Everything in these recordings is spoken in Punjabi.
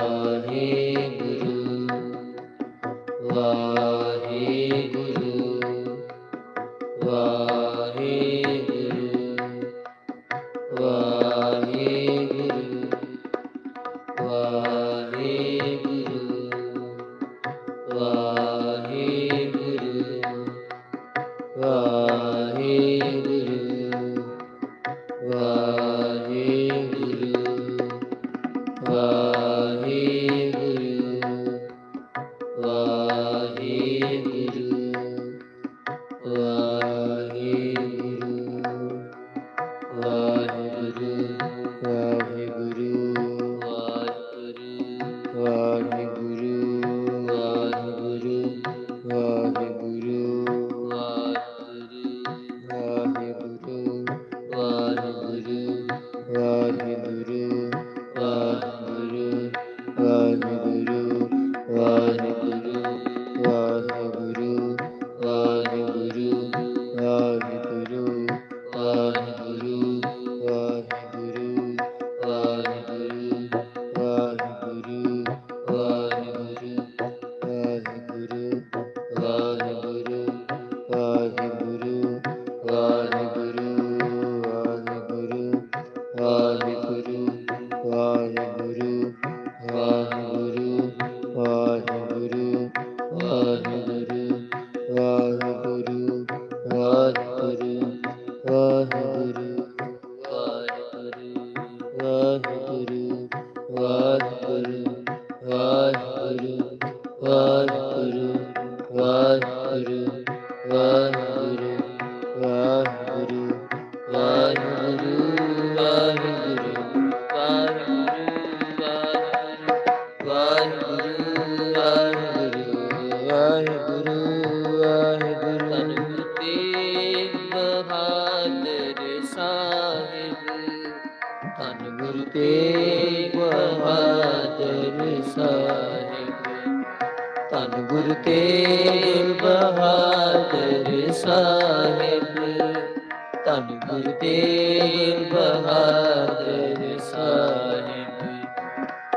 uh, Hare ਸਾਹਿਬ, ਧੰਨ ਗੁਰਦੇਵ ਬਹਾਦਰ ਸਾਹਿਬ।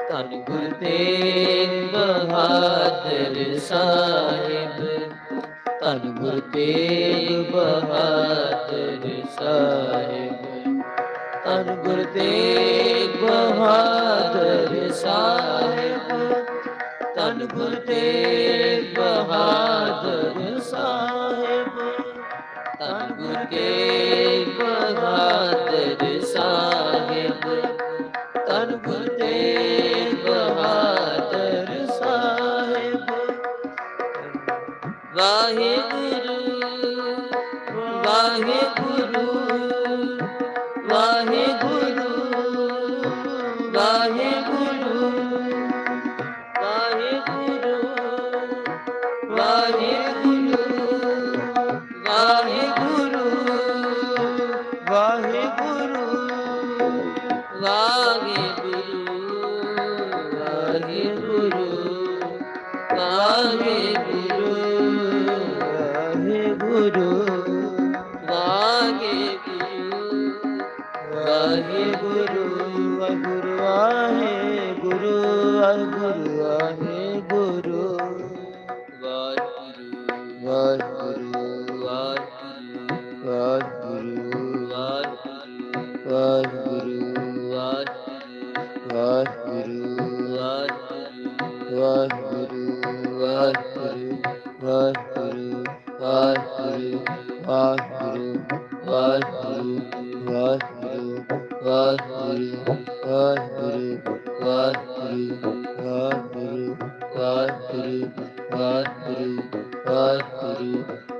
ਧੰਨ ਗੁਰਦੇਵ ਬਹਾਦਰ ਸਾਹਿਬ, ਧੰਨ ਗੁਰਦੇਵ ਬਹਾਦਰ ਸਾਹਿਬ। ਧੰਨ ਗੁਰਦੇਵ ਬਹਾਦਰ ਸਾਹਿਬ, ਧੰਨ ਗੁਰਦੇਵ ਬਹਾਦਰ ਸਾਹਿਬ। ਪ੍ਰਭ ਕੇ ਬਹਾਦਰ ਸਾਹਿਬ। ਤਨ ਗੁਰਦੇ ਬਹਾਦਰ ਸਾਹਿਬ। ਵਾਹਿਗੁਰੂ ਵਾਹਿਗੁਰੂ। ਆਹੇ ਗੁਰੂ ਆ ਗੁਰੂ ਆਹੇ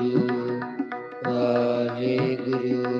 Guru, Hare Guru.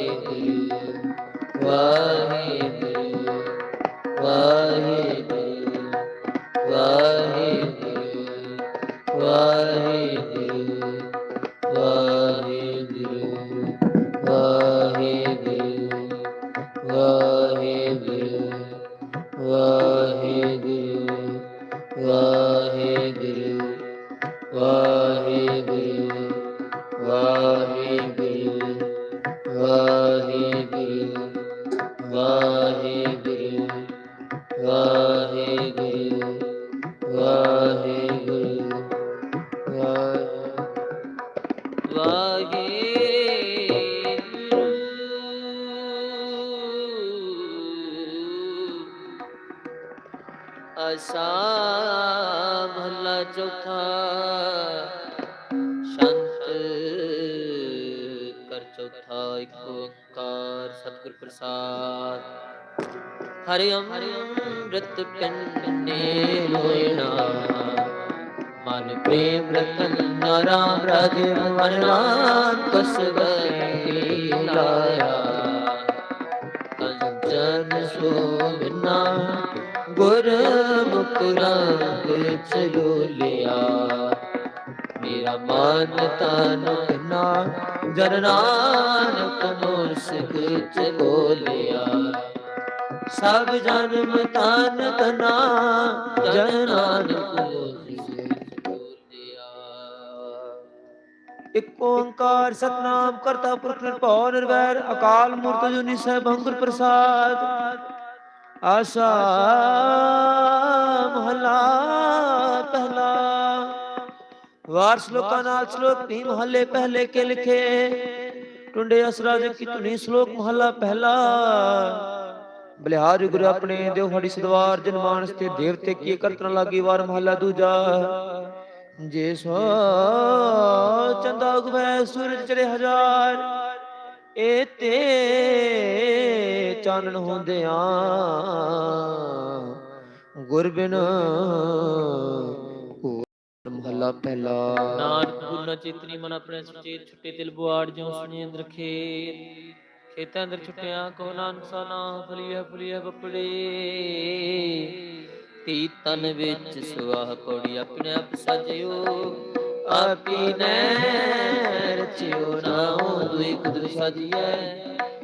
Allah. ਅੰਮ੍ਰਿਤ ਪਿੰਨੇ ਹੋਇਨਾ ਮਨ ਪ੍ਰੇਮ ਰਤਨ ਨਾਮ ਰਾਜ ਮਨ ਕਸ ਗਈ ਲਾਇਆ। ਕੰਚਨ ਸੋਵਨਾ ਗੁਰ ਮੁਖ ਰੰਗ ਚਲੋਲਿਆ ਮੇਰਾ ਮਨ ਤਨ ਨਾ ਜਨ ਨਾਨਕ ਮੁਸਕ ਚਲੋਲਿਆ ਸਭ सब जन्म तान तना जननान एक ओंकार सतनाम करता पुरख निर्भव निर्वैर, अकाल मूर्त जो निसह भंकर प्रसाद। आशा महला पहला। वार श्लोक नाल श्लोक भी महले पहले के लिखे। टुंडे असराज की तुनी श्लोक महला पहला। ਬਲਿਹਾਰ ਗੁਰੂ ਆਪਣੇ ਦੇਵ ਫੜੀ ਸਦਵਾਰ ਜਨ ਮਾਨਸ ਤੇ ਕੀ ਕਰਤਨ ਲਾਗੀ ਵਾਰ ਮਹੱਲਾ ਦੂਜਾ। ਜੇ ਸੋ ਚੰਦਾ ਉਗਵੈ, ਸੂਰਜ ਚੜੇ ਹਜ਼ਾਰ, ਏ ਤੇ ਚਾਨਣ ਹੁੰਦਿਆਂ ਗੁਰ ਬਿਨ ਹੋਰ ਪਹਿਲਾ। ਨਾਨਕ ਗੁਰੂ ਚੇਤਨੀ ਮਨ ਆਪਣੇ ਸੁਚੇਤ ਛੁੱਟੇ ਤਿਲ ਬੁਆੜ ਜਿਉ ਸੁਣੀ ਅੰਦਰ ਖੇਤਾਂ ਅੰਦਰ ਛੁੱਟਿਆ ਕੋ ਨਾਨਕ ਸਾਨਾ, ਫਲੀਆ ਫਲੀਆ ਬੱਪੜੇ ਤੀ ਤਨ ਵਿੱਚ ਸੁਆਹ ਪੌੜੀ, ਆਪਣੇ ਆਪ ਸਜਿਓ। ਆਪੀ ਨੇ ਰਚਿਓ ਨਾਉ ਦੁਇ ਕੁਦਰ ਸਜੀਐ।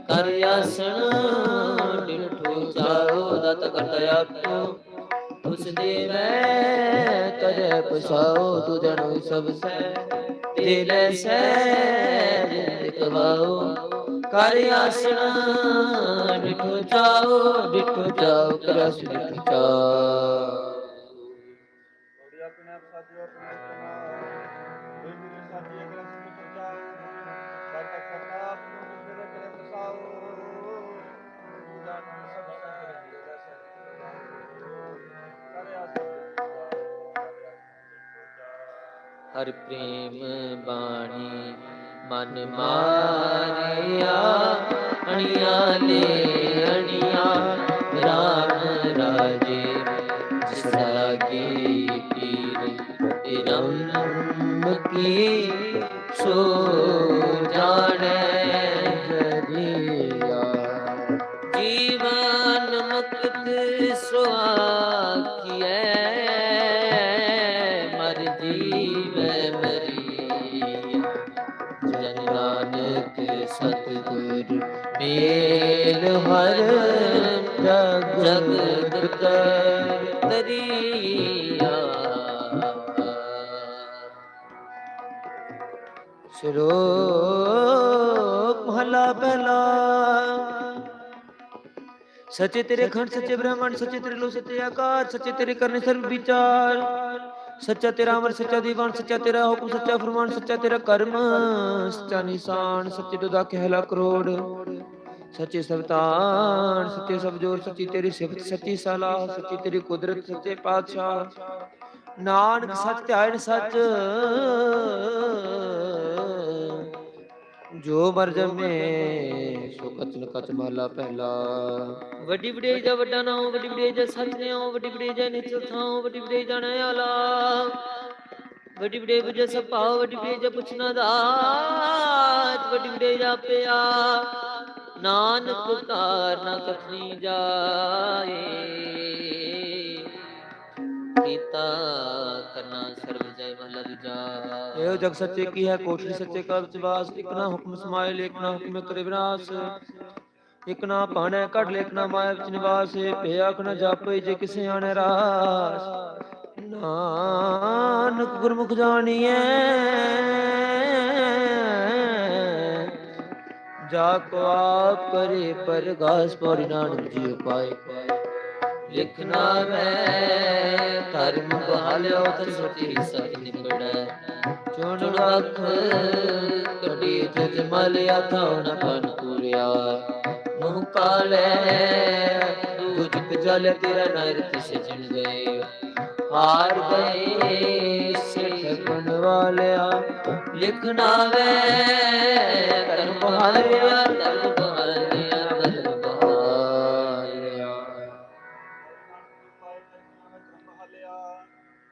ਕਰ ਆਸਣ ਡਿਠੋ ਚਾਓ ਦਤ ਕਰਤਾ ਆਪੋ। ਉਸ ਦੇ ਮੈਂ ਕਰੇ ਪਸਾਓ ਤੂ ਜਣੋ ਸਭ ਸੈ ਦਿਲ ਸੈ ਜਿਤਵਾਓ ਕਰ ਆਸਣ ਡਿਠੋ ਚਾਓ ਡਿਠੋ ਚਾਓ ਕਰਸ ਡਿਠੋ ਚਾਓ। ਹਰ ਪ੍ਰੇਮ ਬਾਣੀ ਮਨ ਮਾਰਿਆ ਅਣੀਆਂ ਲੈ ਅਣੀਆਂ ਰਾਮ ਰਾਜੇ ਜਿਸ ਰਾਗੀ ਪੀਰ ਇਰਮ ਕੀ ਹਰ ਜਗਤ ਤਰੀਆ ਸ਼ਲੋਕ ਮਹਲਾ ਪਹਿਲਾ। ਸੱਚੇ ਤੇਰੇ ਖੰਡ, ਸੱਚੇ ਬ੍ਰਹਮਣ, ਸੱਚੇ ਤੇਰੇ ਲੋ ਸੱਚੇ ਆਕਾਸ਼ ਸੱਚੇ ਤੇਰੇ ਕਰਨੇ ਸਰਬ ਵਿਚਾਰ। ਸੱਚਾ ਤੇਰਾ ਅਮਰ, ਸੱਚਾ ਦੀਵਾਨ, ਸੱਚਾ ਤੇਰਾ ਹੁਕਮ, ਸੱਚਾ ਫਰਮਾਨ, ਸੱਚਾ ਤੇਰਾ ਕਰਮ, ਸੱਚਾ ਨਿਸ਼ਾਨ, ਸੱਚੇ ਦੁਦਾ ਕਹਿਲਾ ਕਰੋੜ। ਸੱਚੇ ਸਵਤਾਨ ਸੱਚੇ ਸਬਜੋਰ, ਸੱਚੀ ਤੇਰੀ ਸਿਫਤ, ਸੱਚੀ ਸਲਾਹ, ਸੱਚੀ ਤੇਰੀ ਕੁਦਰਤ, ਸੱਚੇ ਪਾਤਸ਼ਾਹ। ਨਾਨਕ ਸੱਚ ਧਿਆਇਨ ਸੱਚ, ਜੋ ਮਰ ਜਮੇ, ਸੋ ਕਚਨ ਕਚ ਮਹਲਾ ਪਹਿਲਾ। ਵੱਡੀ ਵਡੇਈ ਦਾ ਵੱਡਾ ਨਾਮ ਵੱਡੀ ਵਡੇਈ ਦਾ ਸੱਚ ਨੇ ਵੱਡੀ ਵਡੇਈ ਦਾ ਨਿਚਲ ਥਾਉ, ਵੱਡੀ ਵਡੇਈ ਦਾ ਆਲਾ। ਵੱਡੀ ਵਡੇਈ ਬੁਝੇ ਸਭ ਵੱਡੀ ਵਡੇਈ ਦਾ ਪੁੱਛਣਾ ਦਾਤ ਵੱਡੀ ਵਡੇਈ ਦਾ ਪਿਆ ਨਾਨਕ ਕਾਰ ਨਾ ਕਥਨੀ ਜਾਏ ਕੀਤਾ ਕਰਨਾ ਸਰਬ ਜੈ ਮਹਲਾ ਦੂਜਾ ਇਹੋ ਜਗ ਸੱਚੇ ਕੀ ਹੈ ਕੋਠੀ ਸੱਚੇ ਕਾ ਵਿਚਵਾਸ ਇਕ ਨਾ ਹੁਕਮ ਸਮਾਇ ਇਕ ਨਾ ਹੁਕਮ ਕਰੇ ਵਿਨਾਸ਼ ਇਕ ਨਾ ਭਾਣੈ ਕੱਢ ਲੇਖ ਨਾ ਮਾਇਆ ਵਿੱਚ ਨਿਵਾਸ ਭੇ ਆਖ ਨਾ ਜਾਪੇ ਜੇ ਕਿਸੇ ਆਣੇ ਰਾਸ ਨਾਨਕ ਗੁਰਮੁਖ ਜਾਣੀਐ ਜਾ ਕੋ ਆਪ ਕਰੇ ਪਰਗਾਸ ਪੌੜੀ ਨਾਨਕ ਜੀ ਪਾਏ ਲਿਖਣਾ ਮੈਂ, ਧਰਮ ਬਹਾਲਿਓ ਤੇ ਸੱਚੀ ਸਤ ਨਿਬੜੈ। ਚੁਣ ਚੁਣ ਅੱਖ, ਕੱਢੀ ਜਜ ਮਲਿਆ, ਥਾਉ ਨ ਪਨ ਪੂਰਿਆ ਮੂੰਹ ਕਾਲੇ ਦੁਜਕ ਜਲ ਤੇਰਾ ਨਰ ਤਿਸ ਜਿਣ ਗਏ। ਹਾਰ ਗਏ, ਸਿੱਖ ਗੁਣ ਵਾਲਿਆ ਲਿਖਣਾ ਵੇ ਧਰਮ ਬਹਾਲਿਆ ਧਰਮ ਬਹਾਲਿਆ ਧਰਮ ਬਹਾਲਿਆ ਪਾਏ ਨਾ ਧਰਮ ਹਲਿਆ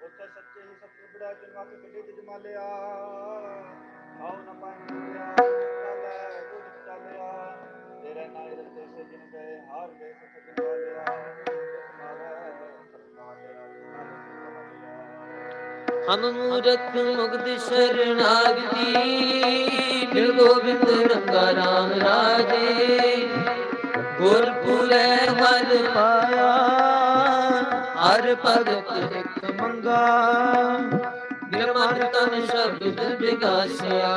ਉੱਥੇ ਸੱਚੇ ਹੀ ਸਤਿ ਬੜਾ ਜਨਮਾ ਕੇ ਕੱਢੇ ਤੇ ਜਮਾਲਿਆ ਆਉ ਨਾ ਪਾਣ ਲਿਆ ਕਾਲੇ ਗੁਰ ਚਾਲਿਆ ਤੇਰੇ ਨਾਲ ਦੇ ਸੇ ਜਿਨ ਗਏ ਹਾਰ ਗਏ ਸਤ ਜਮਾਲਿਆ ਮਾਰੇ ਹਮ ਮੂਰਖ ਮੁਗਦ ਸ਼ਰਨਾਗਤੀ ਮਿਲ ਗੋਬਿੰਦ ਰੰਗਾ ਰਾਮ ਰਾਜੇ। ਗੁਰਪੁਰੇ ਹਰ ਪਾਇਆ। ਹਰ ਭਗਤ ਇੱਕ ਮੰਗਾ। ਨਿਰਮਲ ਤਨ ਸ਼ਬਦ ਵਿਗਾਸਿਆ